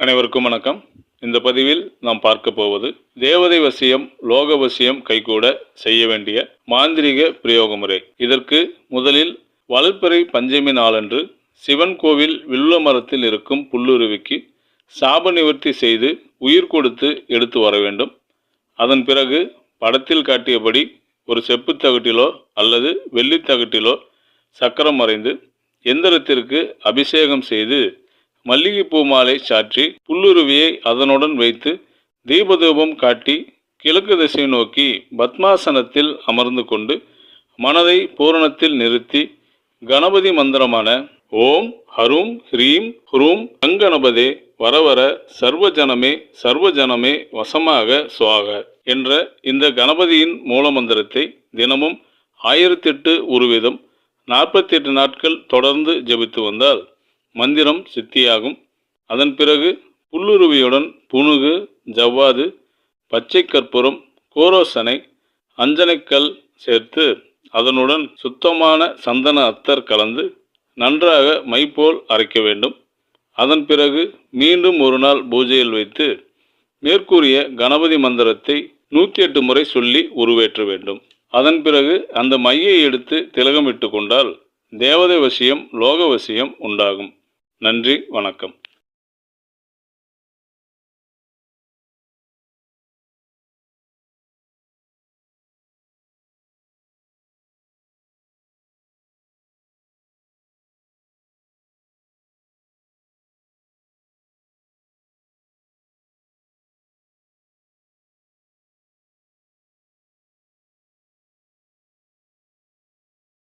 அனைவருக்கும் வணக்கம். இந்த பதிவில் நாம் பார்க்க போவது தேவதை வசியம் லோக வசியம் கைகூட செய்ய வேண்டிய மாந்திரிக பிரயோக முறை இதற்கு முதலில் வளர்ப்பறை பஞ்சமி நாளன்று சிவன் கோவில் வில்ல மரத்தில் இருக்கும் புல்லுருவிக்கு சாப நிவர்த்தி செய்து உயிர் கொடுத்து எடுத்து வர வேண்டும். அதன் பிறகு படத்தில் காட்டியபடி ஒரு செப்பு தகட்டிலோ அல்லது வெள்ளித் தகட்டிலோ சக்கரம் மறைந்து எந்திரத்திற்கு அபிஷேகம் செய்து மல்லிகைப்பூ மாலை சாற்றி புல்லுருவியை அதனுடன் வைத்து தீபதூபம் காட்டி கிழக்கு திசை நோக்கி பத்மாசனத்தில் அமர்ந்து கொண்டு மனதை பூரணத்தில் நிறுத்தி கணபதி மந்திரமான ஓம் ஹரும் ஹ்ரீம் ஹ்ரூம் கங்கணபதே வரவர சர்வஜனமே சர்வஜனமே வசமாக சுவாக என்ற இந்த கணபதியின் மூலமந்திரத்தை தினமும் ஆயிரத்தெட்டு நாற்பத்தி எட்டு நாட்கள் தொடர்ந்து ஜெபித்து வந்தால் மந்திரம் சித்தியாகும். அதன் பிறகு புல்லுருவியுடன் புனுகு ஜவ்வாது பச்சை கற்பூரம் கோரோசனை அஞ்சனைக்கல் சேர்த்து அதனுடன் சுத்தமான சந்தன அத்தர் கலந்து நன்றாக மைப்போல் அரைக்க வேண்டும். அதன் பிறகு மீண்டும் ஒரு நாள் பூஜையில் வைத்து மேற்கூறிய கணபதி மந்திரத்தை நூற்றி எட்டு முறை சொல்லி உருவேற்ற வேண்டும். அதன் பிறகு அந்த மையை எடுத்து திலகமிட்டு கொண்டால் தேவதை வசியம் லோக வசியம் உண்டாகும். நன்றி வணக்கம்.